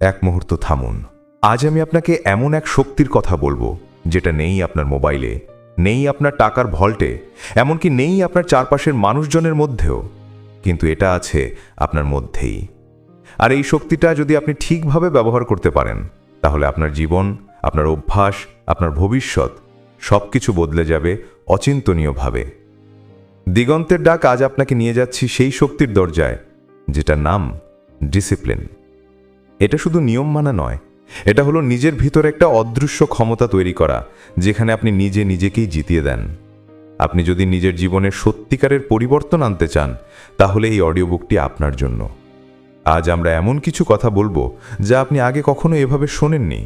এক মুহূর্ত থামুন। আজ আমি আপনাকে এমন এক শক্তির কথা বলব, যেটা নেই আপনার মোবাইলে, নেই আপনার টাকার ভল্টে, এমনকি নেই আপনার চারপাশের মানুষজনের মধ্যেও। কিন্তু এটা আছে আপনার মধ্যেই। আর এই শক্তিটা যদি আপনি ঠিকভাবে ব্যবহার করতে পারেন, তাহলে আপনার জীবন, আপনার অভ্যাস, আপনার ভবিষ্যৎ সব কিছু বদলে যাবে অচিন্তনীয়ভাবে। দিগন্তের ডাক আজ আপনাকে নিয়ে যাচ্ছি সেই শক্তির দরজায়, যেটার নাম ডিসিপ্লিন এটা শুধু নিয়ম মানা নয়, এটা হলো নিজের ভিতর একটা অদৃশ্য ক্ষমতা তৈরি করা, যেখানে আপনি নিজে নিজেকেই জিতিয়ে দেন। আপনি যদি নিজের জীবনের সত্যিকারের পরিবর্তন আনতে চান, তাহলে এই অডিও বুকটি আপনার জন্য। আজ আমরা এমন কিছু কথা বলব যা আপনি আগে কখনো এভাবে শোনেননি,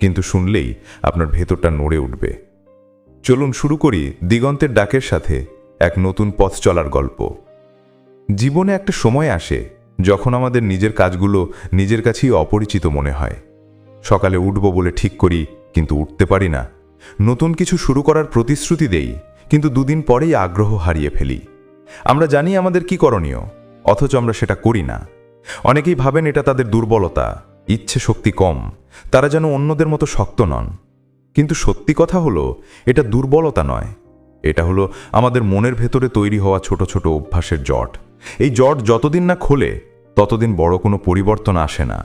কিন্তু শুনলেই আপনার ভেতরটা নড়ে উঠবে। চলুন শুরু করি দিগন্তের ডাকের সাথে এক নতুন পথ চলার গল্প। জীবনে একটা সময় আসে যখন আমাদের নিজের কাজগুলো নিজের কাছেই অপরিচিত মনে হয়। সকালে উঠব বলে ঠিক করি, কিন্তু উঠতে পারি না। নতুন কিছু শুরু করার প্রতিশ্রুতি দেই, কিন্তু দুদিন পরেই আগ্রহ হারিয়ে ফেলি। আমরা জানি আমাদের কি করণীয়, অথচ আমরা সেটা করি না। অনেকেই ভাবেন এটা তাদের দুর্বলতা, ইচ্ছে শক্তি কম, তারা যেন অন্যদের মতো শক্ত নন। কিন্তু সত্যি কথা হলো, এটা দুর্বলতা নয়। এটা হলো আমাদের মনের ভেতরে তৈরি হওয়া ছোট ছোট অভ্যাসের জট। এই জট যতদিন না খোলে, ততদিন বড় কোনো পরিবর্তন আসে না।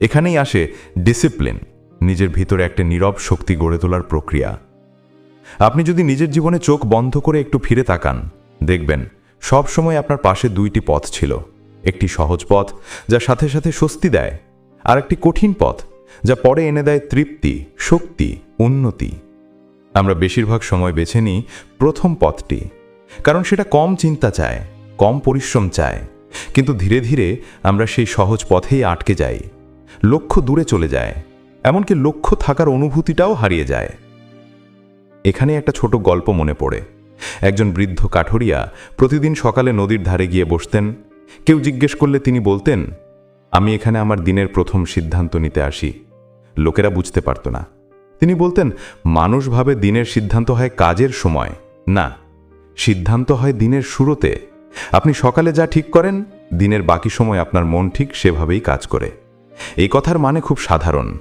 এখানেই আসে ডিসিপ্লিন নিজের ভিতরে একটা নীরব শক্তি গড়ে তোলার প্রক্রিয়া। আপনি যদি নিজের জীবনে চোখ বন্ধ করে একটু ফিরে তাকান, দেখবেন সব সময় আপনার পাশে দুইটি পথ ছিল। একটি সহজ পথ, যা সাথে সাথে স্বস্তি দেয়, আর একটি কঠিন পথ, যা পরে এনে দেয় তৃপ্তি, শক্তি, উন্নতি। আমরা বেশিরভাগ সময় বেছে নিই প্রথম পথটি, কারণ সেটা কম চিন্তা চায়। কম পরিশ্রম চায়। কিন্তু ধীরে ধীরে আমরা সেই সহজ পথেই আটকে যাই। লক্ষ্য দূরে চলে যায়। এমনকি লক্ষ্য থাকার অনুভূতিটাও হারিয়ে যায়। এখানে একটা ছোট গল্প মনে পড়ে। একজন বৃদ্ধ কাঠুরিয়া প্রতিদিন সকালে নদীর ধারে গিয়ে বসতেন। কেউ জিজ্ঞেস করলে তিনি বলতেন, আমি এখানে আমার দিনের প্রথম সিদ্ধান্ত নিতে আসি। লোকেরা বুঝতে পারত না। তিনি বলতেন মানুষভাবে দিনের সিদ্ধান্ত হয় কাজের সময়। না, সিদ্ধান্ত হয় দিনের শুরুতে। আপনি সকালে যা ঠিক করেন, দিনের বাকি সময় আপনার মন ঠিক সেভাবেই কাজ করে। এই কথার মানে খুব সাধারণ।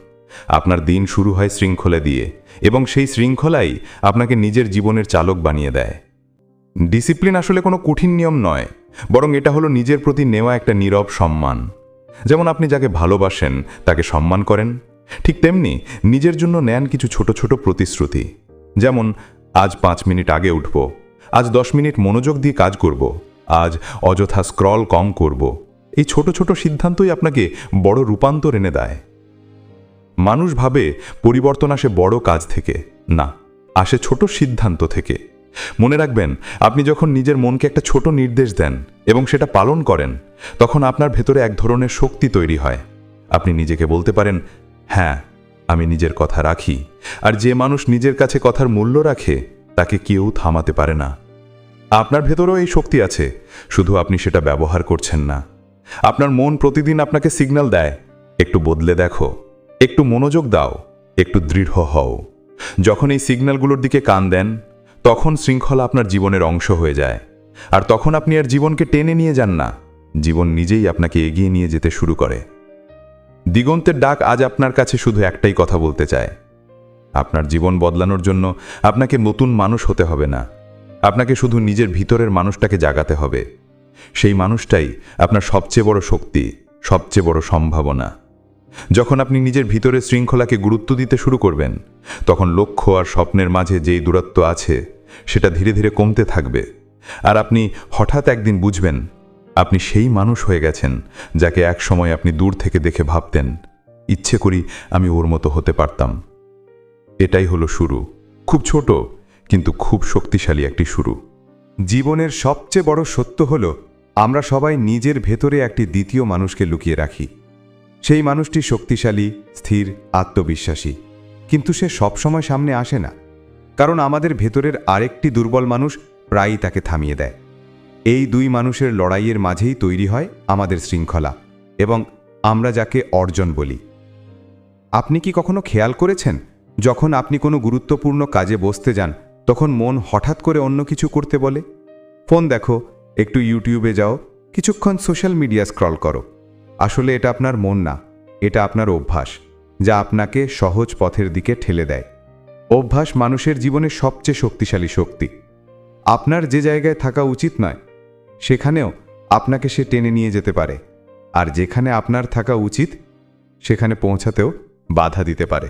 আপনার দিন শুরু হয় শৃঙ্খলা দিয়ে এবং সেই শৃঙ্খলাই আপনাকে নিজের জীবনের চালক বানিয়ে দেয়। ডিসিপ্লিন আসলে কোনো কঠিন নিয়ম নয়, বরং এটা হলো নিজের প্রতি নেওয়া একটা নীরব সম্মান। যেমন আপনি যাকে ভালোবাসেন, তাকে সম্মান করেন। ঠিক তেমনি নিজের জন্য নেন কিছু ছোট ছোট প্রতিশ্রুতি। যেমন, আজ পাঁচ মিনিট আগে উঠব, আজ দশ মিনিট মনোযোগ দিয়ে কাজ করব। আজ অযথা স্ক্রল কম করব। এই ছোট ছোট সিদ্ধান্তই আপনাকে বড় রূপান্তর এনে দেয়। মানুষ ভাবে পরিবর্তন আসে বড় কাজ থেকে, না, আসে ছোট সিদ্ধান্ত থেকে। মনে রাখবেন, আপনি যখন নিজের মনকে একটা ছোট নির্দেশ দেন এবং সেটা পালন করেন, তখন আপনার ভেতরে এক ধরনের শক্তি তৈরি হয়। আপনি নিজেকে বলতে পারেন হ্যাঁ আমি নিজের কথা রাখি। আর যে মানুষ নিজের কাছে কথার মূল্য রাখে, তাকে কেউ থামাতে পারে না। আপনার ভেতরেও এই শক্তি আছে। শুধু আপনি সেটা ব্যবহার করছেন না। আপনার মন প্রতিদিন আপনাকে সিগন্যাল দেয়। একটু বদলে দেখো। একটু মনোযোগ দাও। একটু দৃঢ় হও। যখন এই সিগন্যালগুলোর দিকে কান দেন, তখন শৃঙ্খলা আপনার জীবনের অংশ হয়ে যায়। আর তখন আপনি আর জীবনকে টেনে নিয়ে যান না। জীবন নিজেই আপনাকে এগিয়ে নিয়ে যেতে শুরু করে। দিগন্তের ডাক আজ আপনার কাছে শুধু একটাই কথা বলতে চায়। আপনার জীবন বদলানোর জন্য আপনাকে নতুন মানুষ হতে হবে না। আপনাকে শুধু নিজের ভিতরের মানুষটাকে জাগাতে হবে। সেই মানুষটাই আপনার সবচেয়ে বড় শক্তি, সবচেয়ে বড় সম্ভাবনা। যখন আপনি নিজের ভিতরের শৃঙ্খলাকে গুরুত্ব দিতে শুরু করবেন, তখন লক্ষ্য আর স্বপ্নের মাঝে যেই দূরত্ব আছে, সেটা ধীরে ধীরে কমতে থাকবে। আর আপনি হঠাৎ একদিন বুঝবেন, আপনি সেই মানুষ হয়ে গেছেন, যাকে এক সময় আপনি দূর থেকে দেখে ভাবতেন, ইচ্ছে করি আমি ওর মতো হতে পারতাম। এটাই হলো শুরু। খুব ছোট কিন্তু খুব শক্তিশালী একটি শুরু। জীবনের সবচেয়ে বড় সত্য হল, আমরা সবাই নিজের ভেতরে একটি দ্বিতীয় মানুষকে লুকিয়ে রাখি। সেই মানুষটি শক্তিশালী, স্থির, আত্মবিশ্বাসী। কিন্তু সে সবসময় সামনে আসে না, কারণ আমাদের ভেতরের আরেকটি দুর্বল মানুষ প্রায়ই তাকে থামিয়ে দেয়। এই দুই মানুষের লড়াইয়ের মাঝেই তৈরি হয় আমাদের শৃঙ্খলা এবং আমরা যাকে অর্জন বলি। আপনি কি কখনো খেয়াল করেছেন, যখন আপনি কোনো গুরুত্বপূর্ণ কাজে বসতে যান তখন মন হঠাৎ করে অন্য কিছু করতে বলে, ফোন দেখো, একটু ইউটিউবে যাও, কিছুক্ষণ সোশ্যাল মিডিয়া স্ক্রল করো। আসলে এটা আপনার মন না, এটা আপনার অভ্যাস, যা আপনাকে সহজ পথের দিকে ঠেলে দেয়। অভ্যাস মানুষের জীবনে সবচেয়ে শক্তিশালী শক্তি। আপনার যে জায়গায় থাকা উচিত নয়, সেখানেও আপনাকে সে টেনে নিয়ে যেতে পারে, আর যেখানে আপনার থাকা উচিত, সেখানে পৌঁছাতেও বাধা দিতে পারে।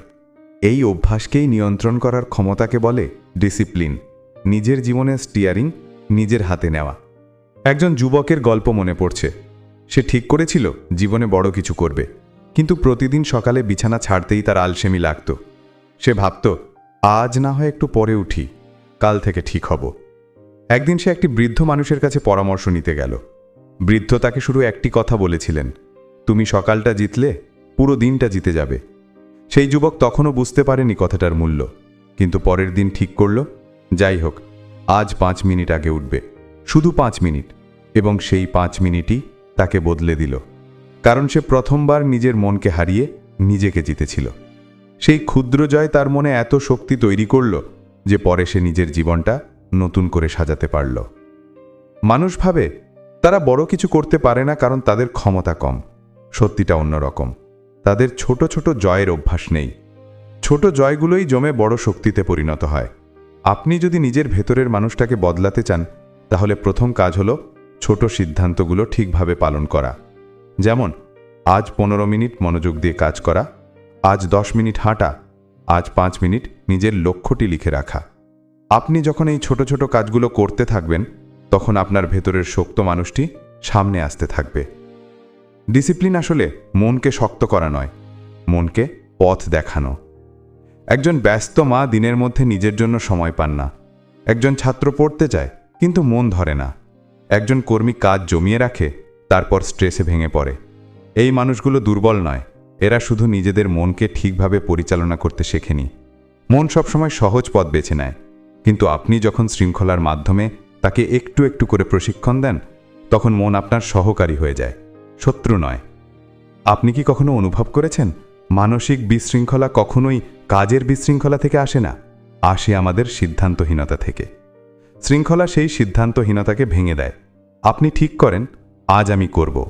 এই অভ্যাসকেই নিয়ন্ত্রণ করার ক্ষমতাকে বলে ডিসিপ্লিন, নিজের জীবনের স্টিয়ারিং, নিজের হাতে নেওয়া। একজন যুবকের গল্প মনে পড়ছে। সে ঠিক করেছিল, জীবনে বড় কিছু করবে। কিন্তু প্রতিদিন সকালে বিছানা ছাড়তেই তার আলসেমি লাগত। সে ভাবত, আজ না হয় একটু পরে উঠি, কাল থেকে ঠিক হব। একদিন সে একটি বৃদ্ধ মানুষের কাছে পরামর্শ নিতে গেল। বৃদ্ধ তাকে শুধু একটি কথা বলেছিলেন, তুমি সকালটা জিতলে, পুরো দিনটা জিতে যাবে। সেই যুবক তখনও বুঝতে পারেনি কথাটার মূল্য। কিন্তু পরের দিন ঠিক করল, যাই হোক, আজ পাঁচ মিনিট আগে উঠবে। শুধু পাঁচ মিনিট? এবং সেই পাঁচ মিনিটই তাকে বদলে দিল। কারণ সে প্রথমবার নিজের মনকে হারিয়ে নিজেকে জিতেছিল। সেই ক্ষুদ্র জয় তার মনে এত শক্তি তৈরি করল যে পরে সে নিজের জীবনটা নতুন করে সাজাতে পারল। মানুষ ভাবে, তারা বড় কিছু করতে পারে না কারণ তাদের ক্ষমতা কম। সত্যিটা অন্যরকম। তাদের ছোট ছোট জয়ের অভ্যাস নেই। ছোট জয়গুলোই জমে বড় শক্তিতে পরিণত হয়। আপনি যদি নিজের ভেতরের মানুষটাকে বদলাতে চান, তাহলে প্রথম কাজ হলো ছোট সিদ্ধান্তগুলো ঠিকভাবে পালন করা। যেমন, আজ পনেরো মিনিট মনোযোগ দিয়ে কাজ করা, আজ দশ মিনিট হাঁটা, আজ পাঁচ মিনিট নিজের লক্ষ্যটি লিখে রাখা। আপনি যখন এই ছোট ছোট কাজগুলো করতে থাকবেন, তখন আপনার ভেতরের শক্ত মানুষটি সামনে আসতে থাকবে। ডিসিপ্লিন আসলে মনকে শক্ত করা নয়, মনকে পথ দেখানো। একজন ব্যস্ত মা দিনের মধ্যে নিজের জন্য সময় পান না। একজন ছাত্র পড়তে চায় কিন্তু মন ধরে না। একজন কর্মী কাজ জমিয়ে রাখে, তারপর স্ট্রেসে ভেঙে পড়ে। এই মানুষগুলো দুর্বল নয়, এরা শুধু নিজেদের মনকে ঠিকভাবে পরিচালনা করতে শেখেনি। মন সবসময় সহজ পথ বেছে নেয়, কিন্তু আপনি যখন শৃঙ্খলার মাধ্যমে তাকে একটু একটু করে প্রশিক্ষণ দেন, তখন মন আপনার সহকারী হয়ে যায়। শত্রু নয়। আপনি কি কখনো অনুভব করেছেন? মানসিক বিশৃঙ্খলা কখনোই কাজের বিশৃঙ্খলা থেকে আসে না। আসে আমাদের সিদ্ধান্তহীনতা থেকে। শৃঙ্খলা সেই সিদ্ধান্তহীনতাকে ভেঙে দেয়। আপনি ঠিক করেন, আজ আমি করব।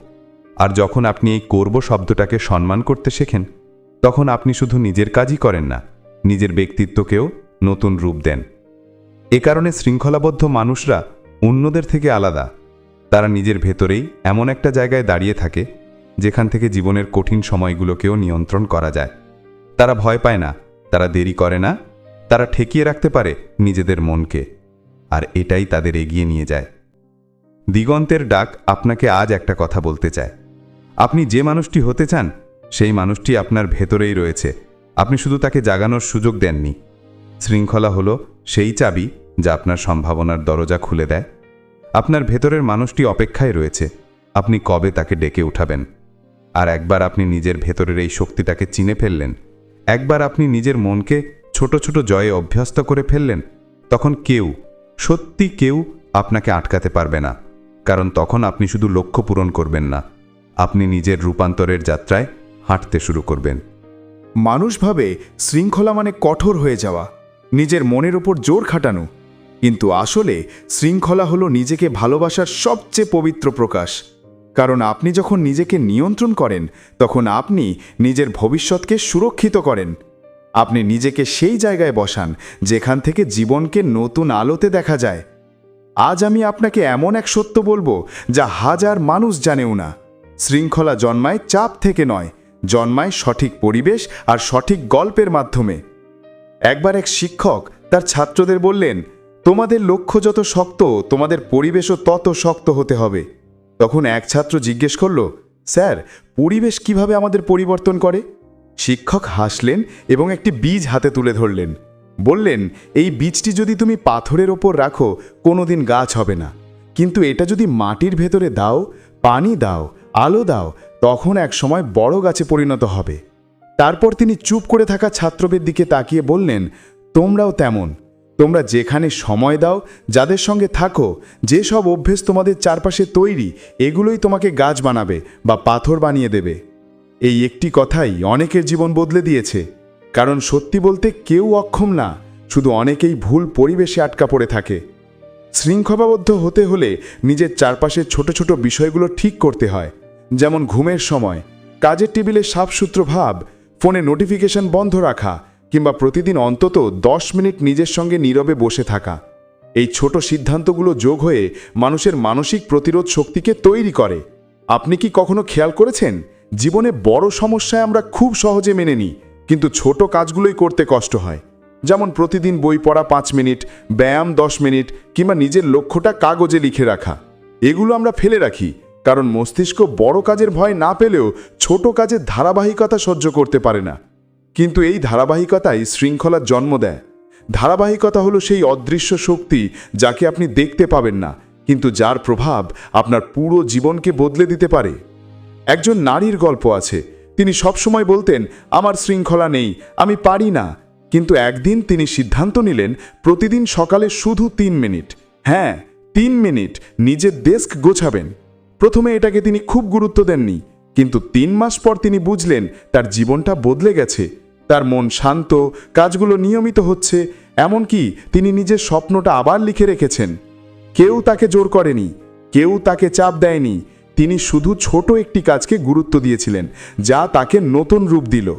আর যখন আপনি এই করব শব্দটাকে সম্মান করতে শেখেন, তখন আপনি শুধু নিজের কাজই করেন না, নিজের ব্যক্তিত্বকেও নতুন রূপ দেন। এ কারণে শৃঙ্খলাবদ্ধ মানুষরা অন্যদের থেকে আলাদা। তারা নিজের ভেতরেই এমন একটা জায়গায় দাঁড়িয়ে থাকে, যেখান থেকে জীবনের কঠিন সময়গুলোকেও নিয়ন্ত্রণ করা যায়। তারা ভয় পায় না, তারা দেরি করে না, তারা ঠেকিয়ে রাখতে পারে নিজেদের মনকে, আর এটাই তাদের এগিয়ে নিয়ে যায়। দিগন্তের ডাক আপনাকে আজ একটা কথা বলতে চায়। আপনি যে মানুষটি হতে চান, সেই মানুষটি আপনার ভেতরেই রয়েছে। আপনি শুধু তাকে জাগানোর সুযোগ দেননি। শৃঙ্খলা হলো সেই চাবি যা আপনার সম্ভাবনার দরজা খুলে দেয়। আপনার ভেতরের মানুষটি অপেক্ষায় রয়েছে। আপনি কবে তাকে ডেকে উঠাবেন? আর একবার আপনি নিজের ভেতরের এই শক্তিটাকে চিনে ফেললেন। একবার আপনি নিজের মনকে ছোট ছোট জয়ে অভ্যস্ত করে ফেললেন, তখন কেউ, সত্যি কেউ আপনাকে আটকাতে পারবে না। কারণ তখন আপনি শুধু লক্ষ্য পূরণ করবেন না, আপনি নিজের রূপান্তরের যাত্রায় হাঁটতে শুরু করবেন। মানুষভাবে শৃঙ্খলা মানে কঠোর হয়ে যাওয়া, নিজের মনের ওপর জোর খাটানো। কিন্তু আসলে শৃঙ্খলা হলো নিজেকে ভালোবাসার সবচেয়ে পবিত্র প্রকাশ। কারণ আপনি যখন নিজেকে নিয়ন্ত্রণ করেন, তখন আপনি নিজের ভবিষ্যৎকে সুরক্ষিত করেন। আপনি নিজেকে সেই জায়গায় বসান, যেখান থেকে জীবনকে নতুন আলোতে দেখা যায়। আজ আমি আপনাকে এমন এক সত্য বলব, যা হাজার মানুষ জানেও না। শৃঙ্খলা জন্মায় চাপ থেকে নয়, জন্মায় সঠিক পরিবেশ আর সঠিক গল্পের মাধ্যমে। একবার এক শিক্ষক তার ছাত্রদের বললেন তোমাদের লক্ষ্য যত শক্ত, তোমাদের পরিবেশও তত শক্ত হতে হবে। তখন এক ছাত্র জিজ্ঞেস করল, স্যার, পরিবেশ কীভাবে আমাদের পরিবর্তন করে? শিক্ষক হাসলেন এবং একটি বীজ হাতে তুলে ধরলেন। বললেন, এই বীজটি যদি তুমি পাথরের ওপর রাখো, কোনোদিন গাছ হবে না। কিন্তু এটা যদি মাটির ভেতরে দাও, পানি দাও, আলো দাও, তখন এক সময় বড় গাছে পরিণত হবে। তারপর তিনি চুপ করে থাকা ছাত্রদের দিকে তাকিয়ে বললেন, তোমরাও তেমন। তোমরা যেখানে সময় দাও, যাদের সঙ্গে থাকো, যে সব অভ্যেস তোমাদের চারপাশে তৈরি, এগুলোই তোমাকে গাছ বানাবে বা পাথর বানিয়ে দেবে। এই একটি কথাই অনেকের জীবন বদলে দিয়েছে, কারণ সত্যি বলতে কেউ অক্ষম না, শুধু অনেকেই ভুল পরিবেশে আটকা পড়ে থাকে। শৃঙ্খলাবদ্ধ হতে হলে নিজের চারপাশের ছোট ছোট বিষয়গুলো ঠিক করতে হয়, যেমন ঘুমের সময়, কাজের টেবিলে সাফসূত্র ভাব, ফোনে নোটিফিকেশন বন্ধ রাখা কিংবা প্রতিদিন অন্তত দশ মিনিট নিজের সঙ্গে নীরবে বসে থাকা। এই ছোট সিদ্ধান্তগুলো যোগ হয়ে মানুষের মানসিক প্রতিরোধ শক্তিকে তৈরি করে। আপনি কি কখনো খেয়াল করেছেন? জীবনে বড় সমস্যায় আমরা খুব সহজে মেনে নিই, কিন্তু ছোট কাজগুলোই করতে কষ্ট হয়। যেমন প্রতিদিন বই পড়া পাঁচ মিনিট, ব্যায়াম দশ মিনিট, কিংবা নিজের লক্ষ্যটা কাগজে লিখে রাখা। এগুলো আমরা ফেলে রাখি, কারণ মস্তিষ্ক বড় কাজের ভয় না পেলেও ছোট কাজের ধারাবাহিকতা সহ্য করতে পারে না। কিন্তু এই ধারাবাহিকতাই শৃঙ্খলার জন্ম দেয়। ধারাবাহিকতা হলো সেই অদৃশ্য শক্তি যাকে আপনি দেখতে পাবেন না, কিন্তু যার প্রভাব আপনার পুরো জীবনকে বদলে দিতে পারে। একজন নারীর গল্প আছে, তিনি সবসময় বলতেন, আমার শৃঙ্খলা নেই, আমি পারি না। কিন্তু একদিন তিনি সিদ্ধান্ত নিলেন, প্রতিদিন সকালে শুধু তিন মিনিট। হ্যাঁ তিন মিনিট নিজের ডেস্ক গোছাবেন। প্রথমে এটাকে তিনি খুব গুরুত্ব দেননি, কিন্তু তিন মাস পর তিনি বুঝলেন, তার জীবনটা বদলে গেছে। তার মন শান্ত, কাজগুলো নিয়মিত হচ্ছে, এমনকি তিনি নিজের স্বপ্নটা আবার লিখে রেখেছেন। কেউ তাকে জোর করেনি, কেউ তাকে চাপ দেয়নি, তিনি শুধু ছোট একটি কাজকে গুরুত্ব দিয়েছিলেন, যা তাকে নতুন রূপ দিল।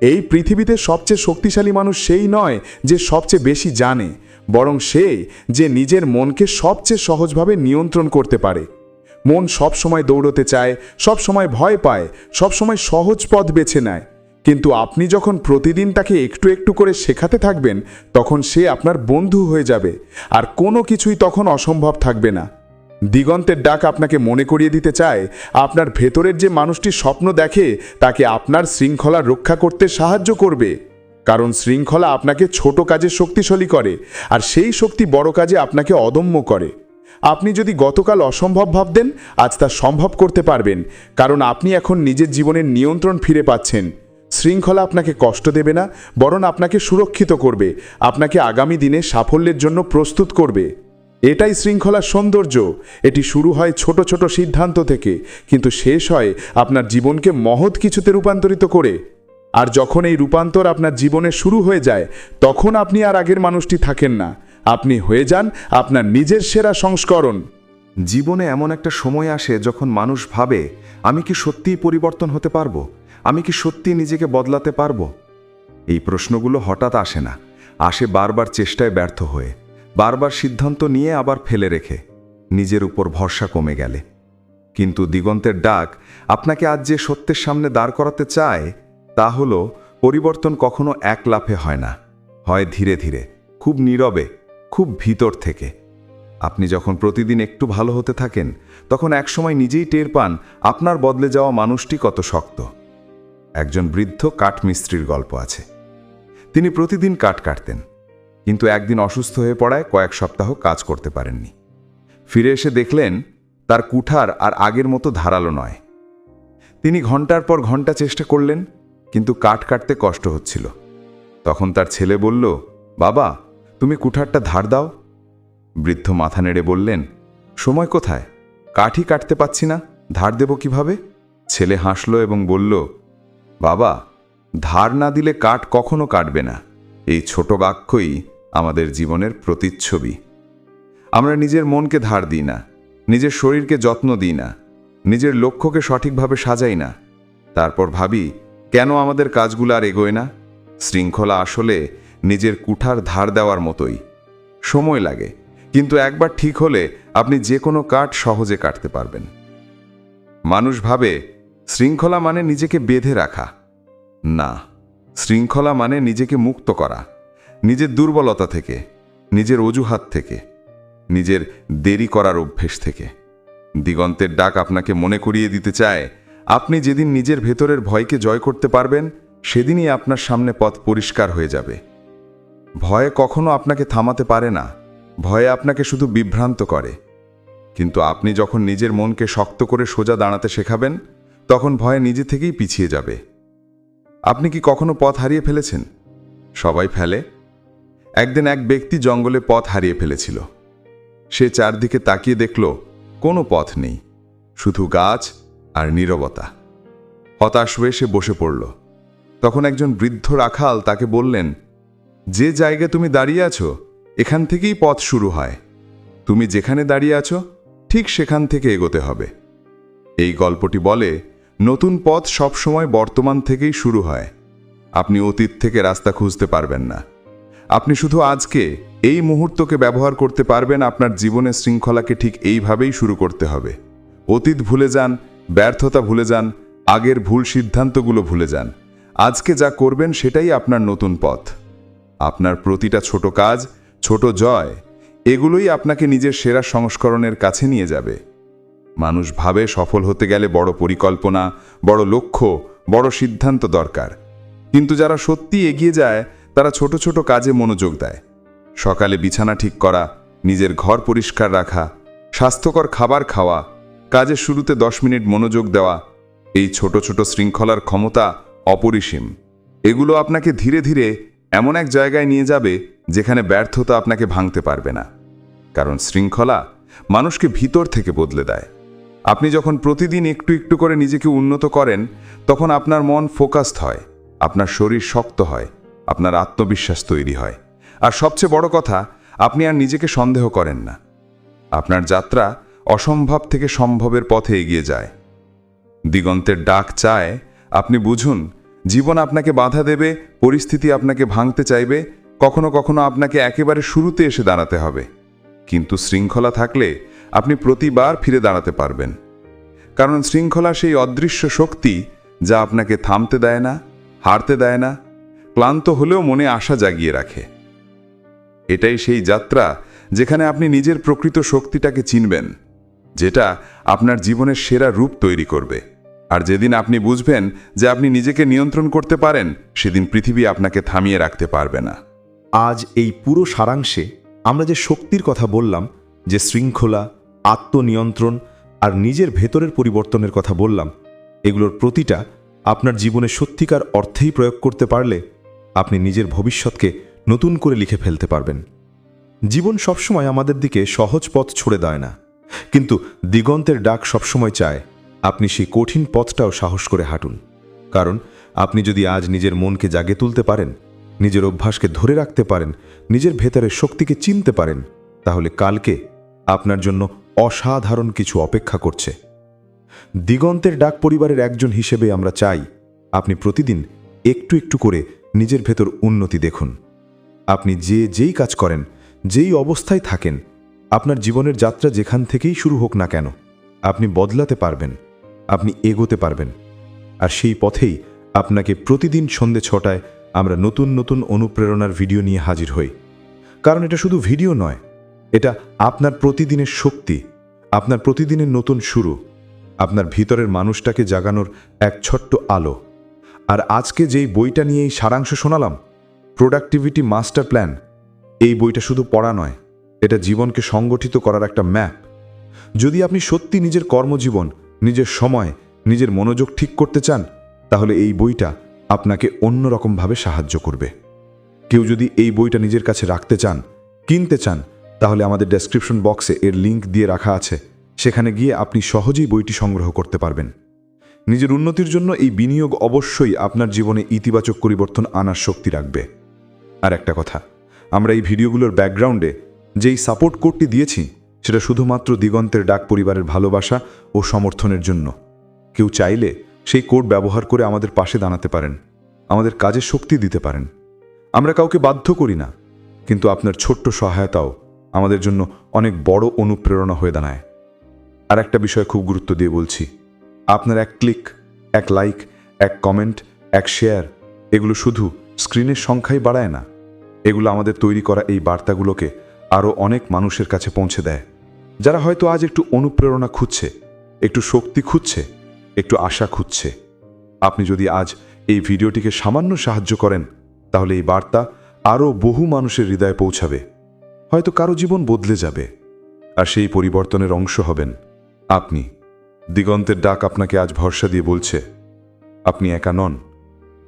এই পৃথিবীতে সবচেয়ে শক্তিশালী মানুষ সেই নয় যে সবচেয়ে বেশি জানে, বরং সে যে নিজের মনকে সবচেয়ে সহজভাবে নিয়ন্ত্রণ করতে পারে। মন সব সময় দৌড়তে চায় সব সময় ভয় পায় সব সময় সহজ পথ বেছে নেয়। কিন্তু আপনি যখন প্রতিদিন তাকে একটু একটু করে শেখাতে থাকবেন, তখন সে আপনার বন্ধু হয়ে যাবে, আর কোনো কিছুই তখন অসম্ভব থাকবে না। দিগন্তের ডাক আপনাকে মনে করিয়ে দিতে চায়, আপনার ভেতরের যে মানুষটি স্বপ্ন দেখে, তাকে আপনার শৃঙ্খলা রক্ষা করতে সাহায্য করবে। কারণ শৃঙ্খলা আপনাকে ছোট কাজে শক্তিশালী করে, আর সেই শক্তি বড় কাজে আপনাকে অদম্য করে। আপনি যদি গতকাল অসম্ভব ভাবতেন, আজ তা সম্ভব করতে পারবেন, কারণ আপনি এখন নিজের জীবনের নিয়ন্ত্রণ ফিরে পাচ্ছেন। শৃঙ্খলা আপনাকে কষ্ট দেবে না, বরং আপনাকে সুরক্ষিত করবে। আপনাকে আগামী দিনে সাফল্যের জন্য প্রস্তুত করবে। এটাই শৃঙ্খলার সৌন্দর্য। এটি শুরু হয় ছোট ছোট সিদ্ধান্ত থেকে, কিন্তু শেষ হয় আপনার জীবনকে মহৎ কিছুতে রূপান্তরিত করে। আর যখন এই রূপান্তর আপনার জীবনে শুরু হয়ে যায়, তখন আপনি আর আগের মানুষটি থাকেন না। আপনি হয়ে যান আপনার নিজের সেরা সংস্করণ। জীবনে এমন একটা সময় আসে যখন মানুষ ভাবে, আমি কি সত্যিই পরিবর্তন হতে পারব? আমি কি সত্যি নিজেকে বদলাতে পারব? এই প্রশ্নগুলো হঠাৎ আসে না। আসে বারবার চেষ্টায় ব্যর্থ হয়ে। বারবার সিদ্ধান্ত নিয়ে আবার ফেলে রেখে। নিজের উপর ভরসা কমে গেলে। কিন্তু দিগন্তের ডাক, আপনাকে আজ যে সত্যের সামনে দাঁড় করাতে চায়, তা হলো পরিবর্তন কখনো এক লাফে হয় না। হয় ধীরে ধীরে, খুব নীরবে, খুব ভিতর থেকে। আপনি যখন প্রতিদিন একটু ভালো হতে থাকেন, তখন একসময় নিজেই টের পান, আপনার বদলে যাওয়া মানুষটি কত শক্ত। একজন বৃদ্ধ কাঠমিস্ত্রির গল্প আছে। তিনি প্রতিদিন কাঠ কাটতেন, কিন্তু একদিন অসুস্থ হয়ে পড়ায় কয়েক সপ্তাহ কাজ করতে পারেননি। ফিরে এসে দেখলেন, তার কুঠার আর আগের মতো ধারালো নয়। তিনি ঘণ্টার পর ঘণ্টা চেষ্টা করলেন, কিন্তু কাঠ কাটতে কষ্ট হচ্ছিল। তখন তার ছেলে বলল, বাবা, তুমি কুঠারটা ধার দাও। বৃদ্ধ মাথা নেড়ে বললেন, সময় কোথায়? কাঠই কাটতে পাচ্ছি না, ধার দেব কীভাবে? ছেলে হাসল এবং বলল বাবা, ধার না দিলে কাঠ কখনো কাটবে না। এই ছোট বাক্যই আমাদের জীবনের প্রতিচ্ছবি। আমরা নিজের মনকে ধার দিই না, নিজের শরীরকে যত্ন দিই না, নিজের লক্ষ্যকে সঠিকভাবে সাজাই না। তারপর ভাবি, কেন আমাদের কাজগুলো আর এগোয় না? শৃঙ্খলা আসলে নিজের কুঠার ধার দেওয়ার মতোই। সময় লাগে, কিন্তু একবার ঠিক হলে আপনি যে কোনো কাঠ সহজে কাটতে পারবেন। মানুষ ভাবে শৃঙ্খলা মানে নিজেকে বেঁধে রাখা। না, শৃঙ্খলা মানে নিজেকে মুক্ত করা। নিজের দুর্বলতা থেকে, নিজের অজুহাত থেকে, নিজের দেরি করার অভ্যেস থেকে। দিগন্তের ডাক আপনাকে মনে করিয়ে দিতে চায়, আপনি যেদিন নিজের ভেতরের ভয়কে জয় করতে পারবেন, সেদিনই আপনার সামনে পথ পরিষ্কার হয়ে যাবে। ভয় কখনো আপনাকে থামাতে পারে না, ভয়ে আপনাকে শুধু বিভ্রান্ত করে। কিন্তু আপনি যখন নিজের মনকে শক্ত করে সোজা দাঁড়াতে শেখাবেন তখন ভয়ে নিজে থেকেই পিছিয়ে যাবে। আপনি কি কখনো পথ হারিয়ে ফেলেছেন? সবাই ফেলে। একদিন এক ব্যক্তি জঙ্গলে পথ হারিয়ে ফেলেছিল। সে চারদিকে তাকিয়ে দেখল, কোনো পথ নেই, শুধু গাছ আর নীরবতা। হতাশ হয়ে সে বসে পড়ল। তখন একজন বৃদ্ধ রাখাল তাকে বললেন, যে জায়গায় তুমি দাঁড়িয়ে আছো, এখান থেকেই পথ শুরু হয়। তুমি যেখানে দাঁড়িয়ে আছো, ঠিক সেখান থেকে এগোতে হবে। এই গল্পটি বলে নতুন পথ সবসময় বর্তমান থেকেই শুরু হয়। আপনি অতীত থেকে রাস্তা খুঁজতে পারবেন না। আপনি শুধু আজকে এই মুহূর্তকে ব্যবহার করতে পারবেন, আপনার জীবনের শৃঙ্খলাকে ঠিক এইভাবেই শুরু করতে হবে। অতীত ভুলে যান, ব্যর্থতা ভুলে যান, আগের ভুল সিদ্ধান্তগুলো ভুলে যান। আজকে যা করবেন সেটাই আপনার নতুন পথ। আপনার প্রতিটা ছোট কাজ, ছোট জয়, এগুলোই আপনাকে নিজের সেরা সংস্করণের কাছে নিয়ে যাবে। মানুষ ভাবে সফল হতে গেলে বড় পরিকল্পনা, বড় লক্ষ্য, বড় সিদ্ধান্ত দরকার। কিন্তু যারা সত্যি এগিয়ে যায়, তারা ছোট ছোট কাজে মনোযোগ দেয়। সকালে বিছানা ঠিক করা, নিজের ঘর পরিষ্কার রাখা, স্বাস্থ্যকর খাবার খাওয়া, কাজের শুরুতে দশ মিনিট মনোযোগ দেওয়া, এই ছোট ছোট শৃঙ্খলার ক্ষমতা অপরিসীম। এগুলো আপনাকে ধীরে ধীরে এমন এক জায়গায় নিয়ে যাবে, যেখানে ব্যর্থতা আপনাকে ভাঙতে পারবে না। কারণ শৃঙ্খলা মানুষকে ভিতর থেকে বদলে দেয়। আপনি যখন প্রতিদিন একটু একটু করে নিজেকে উন্নত করেন, তখন আপনার মন ফোকাসড হয়, আপনার শরীর শক্ত হয়, আপনার আত্মবিশ্বাস তৈরি হয়। আর সবচেয়ে বড় কথা, আপনি আর নিজেকে সন্দেহ করেন না। আপনার যাত্রা অসম্ভব থেকে সম্ভবের পথে এগিয়ে যায়। দিগন্তের ডাক চায়, আপনি বুঝুন, জীবন আপনাকে বাধা দেবে, পরিস্থিতি আপনাকে ভাঙতে চাইবে, কখনো কখনো আপনাকে একেবারে শুরুতে এসে দাঁড়াতে হবে। কিন্তু শৃঙ্খলা থাকলে আপনি প্রতিবার ফিরে দাঁড়াতে পারবেন। কারণ শৃঙ্খলা সেই অদৃশ্য শক্তি যা আপনাকে থামতে দেয় না, হারতে দেয় না, ক্লান্ত হলেও মনে আশা জাগিয়ে রাখে। এটাই সেই যাত্রা যেখানে আপনি নিজের প্রকৃত শক্তিটাকে চিনবেন, যেটা আপনার জীবনের সেরা রূপ তৈরি করবে। আর যেদিন আপনি বুঝবেন যে আপনি নিজেকে নিয়ন্ত্রণ করতে পারেন, সেদিন পৃথিবী আপনাকে থামিয়ে রাখতে পারবে না। আজ এই পুরো সারাংশে আমরা যে শক্তির কথা বললাম, যে শৃঙ্খলা আত্মনিয়ন্ত্রণ আর নিজের ভেতরের পরিবর্তনের কথা বললাম। এগুলোর প্রতিটা আপনার জীবনে সত্যিকার অর্থেই প্রয়োগ করতে পারলে আপনি নিজের ভবিষ্যৎকে নতুন করে লিখে ফেলতে পারবেন। জীবন সবসময় আমাদের দিকে সহজ পথ ছুড়ে দেয় না। কিন্তু দিগন্তের ডাক সবসময় চায় আপনি সেই কঠিন পথটাও সাহস করে হাঁটুন। কারণ আপনি যদি আজ নিজের মনকে জাগে তুলতে পারেন, নিজের অভ্যাসকে ধরে রাখতে পারেন, নিজের ভেতরের শক্তিকে চিনতে পারেন, তাহলে কালকে আপনার জন্য অসাধারণ কিছু অপেক্ষা করছে। দিগন্তের ডাক পরিবারের একজন হিসেবে আমরা চাই আপনি প্রতিদিন একটু একটু করে নিজের ভেতর উন্নতি দেখুন। আপনি যে যেই কাজ করেন, যেই অবস্থায় থাকেন, আপনার জীবনের যাত্রা যেখান থেকেই শুরু হোক না কেন, আপনি বদলাতে পারবেন, আপনি এগোতে পারবেন। আর সেই পথেই আপনাকে প্রতিদিন সন্ধে ছটায় আমরা নতুন নতুন অনুপ্রেরণার ভিডিও নিয়ে হাজির হই। কারণ এটা শুধু ভিডিও নয়, এটা আপনার প্রতিদিনের শক্তি আপনার প্রতিদিনের নতুন শুরু, আপনার ভিতরের মানুষটাকে জাগানোর এক ছোট্ট আলো। আর আজকে যেই বইটা নিয়ে এই সারাংশ শোনালাম প্রোডাক্টিভিটি মাস্টার প্ল্যান এই বইটা শুধু পড়া নয়, এটা জীবনকে সংগঠিত করার একটা ম্যাপ। যদি আপনি সত্যি নিজের কর্মজীবন, নিজের সময়, নিজের মনোযোগ ঠিক করতে চান, তাহলে এই বইটা আপনাকে অন্যরকমভাবে সাহায্য করবে। কেউ যদি এই বইটা নিজের কাছে রাখতে চান, কিনতে চান তাহলে আমাদের ডেসক্রিপশন বক্সে এর লিংক দিয়ে রাখা আছে। সেখানে গিয়ে আপনি সহজেই বইটি সংগ্রহ করতে পারবেন। নিজের উন্নতির জন্য এই বিনিয়োগ অবশ্যই আপনার জীবনে ইতিবাচক পরিবর্তন আনার শক্তি রাখবে। আর একটা কথা, আমরা এই ভিডিওগুলোর ব্যাকগ্রাউন্ডে যেই সাপোর্ট কোডটি দিয়েছি, সেটা শুধুমাত্র দিগন্তের ডাক পরিবারের ভালোবাসা ও সমর্থনের জন্য। কেউ চাইলে সেই কোড ব্যবহার করে আমাদের পাশে দাঁড়াতে পারেন, আমাদের কাজে শক্তি দিতে পারেন। আমরা কাউকে বাধ্য করি না, কিন্তু আপনার ছোট্ট সহায়তাও আমাদের জন্য অনেক বড় অনুপ্রেরণা হয়ে দাঁড়ায়। আর একটা বিষয় খুব গুরুত্ব দিয়ে বলছি। আপনার এক ক্লিক, এক লাইক, এক কমেন্ট, এক শেয়ার, এগুলো শুধু স্ক্রিনের সংখ্যাই বাড়ায় না। এগুলো আমাদের তৈরি করা এই বার্তাগুলোকে আরও অনেক মানুষের কাছে পৌঁছে দেয়। যারা হয়তো আজ একটু অনুপ্রেরণা খুঁজছে, একটু শক্তি খুঁজছে, একটু আশা খুঁজছে। আপনি যদি আজ এই ভিডিওটিকে সামান্য সাহায্য করেন, তাহলে এই বার্তা আরও বহু মানুষের হৃদয়ে পৌঁছাবে। হয়তো কারও জীবন বদলে যাবে, আর সেই পরিবর্তনের অংশ হবেন আপনি। দিগন্তের ডাক আপনাকে আজ ভরসা দিয়ে বলছে, আপনি একা নন।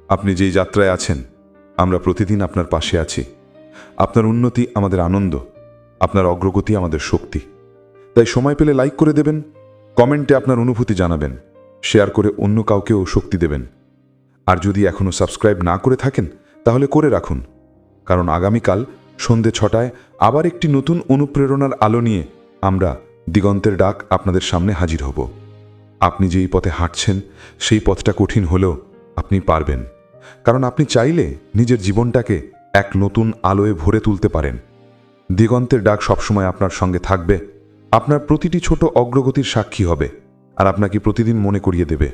আপনি যেই যাত্রায় আছেন, আমরা প্রতিদিন আপনার পাশে আছি। আপনার উন্নতি আমাদের আনন্দ, আপনার অগ্রগতি আমাদের শক্তি। তাই সময় পেলে লাইক করে দেবেন, কমেন্টে আপনার অনুভূতি জানাবেন, শেয়ার করে অন্য কাউকেও শক্তি দেবেন। আর যদি এখনও সাবস্ক্রাইব না করে থাকেন, তাহলে করে রাখুন। কারণ আগামীকাল সন্ধে ছটায় আবার একটি নতুন অনুপ্রেরণার আলো নিয়ে আমরা দিগন্তের ডাক আপনাদের সামনে হাজির হব। আপনি যেই পথে হাঁটছেন, সেই পথটা কঠিন হলেও আপনি পারবেন। কারণ আপনি চাইলে নিজের জীবনটাকে এক নতুন আলোয় ভরে তুলতে পারেন। দিগন্তের ডাক সবসময় আপনার সঙ্গে থাকবে। আপনার প্রতিটি ছোট অগ্রগতির সাক্ষী হবে। আর আপনাকে প্রতিদিন মনে করিয়ে দেবে,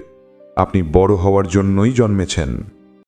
আপনি বড় হওয়ার জন্যই জন্মেছেন।